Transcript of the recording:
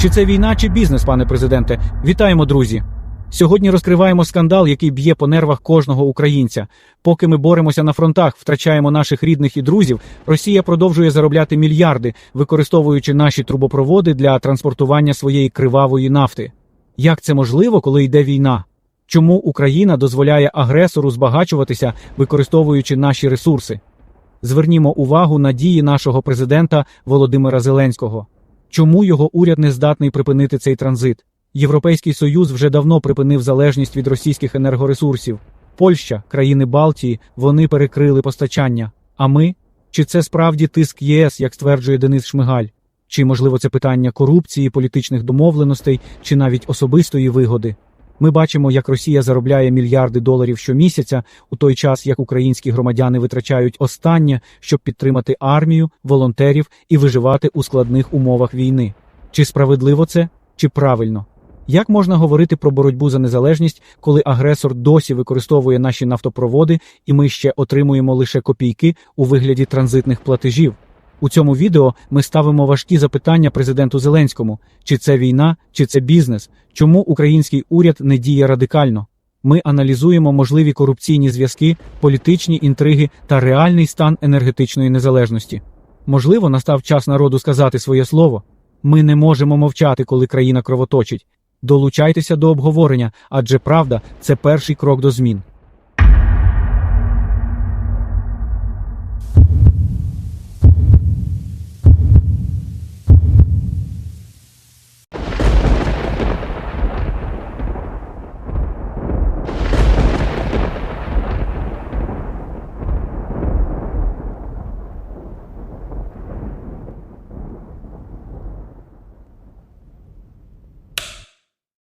Чи це війна, чи бізнес, пане президенте? Вітаємо, друзі! Сьогодні розкриваємо скандал, який б'є по нервах кожного українця. Поки ми боремося на фронтах, втрачаємо наших рідних і друзів. Росія продовжує заробляти мільярди, використовуючи наші трубопроводи для транспортування своєї кривавої нафти. Як це можливо, коли йде війна? Чому Україна дозволяє агресору збагачуватися, використовуючи наші ресурси? Звернімо увагу на дії нашого президента Володимира Зеленського. Чому його уряд не здатний припинити цей транзит? Європейський Союз вже давно припинив залежність від російських енергоресурсів. Польща, країни Балтії, вони перекрили постачання. А ми? Чи це справді тиск ЄС, як стверджує Денис Шмигаль? Чи, можливо, це питання корупції, політичних домовленостей, чи навіть особистої вигоди? Ми бачимо, як Росія заробляє мільярди доларів щомісяця, у той час як українські громадяни витрачають останнє, щоб підтримати армію, волонтерів і виживати у складних умовах війни. Чи справедливо це, чи правильно? Як можна говорити про боротьбу за незалежність, коли агресор досі використовує наші нафтопроводи, і ми ще отримуємо лише копійки у вигляді транзитних платежів? У цьому відео ми ставимо важкі запитання президенту Зеленському: чи це війна, чи це бізнес, чому український уряд не діє радикально? Ми аналізуємо можливі корупційні зв'язки, політичні інтриги та реальний стан енергетичної незалежності. Можливо, настав час народу сказати своє слово. Ми не можемо мовчати, коли країна кровоточить. Долучайтеся до обговорення, адже правда це перший крок до змін.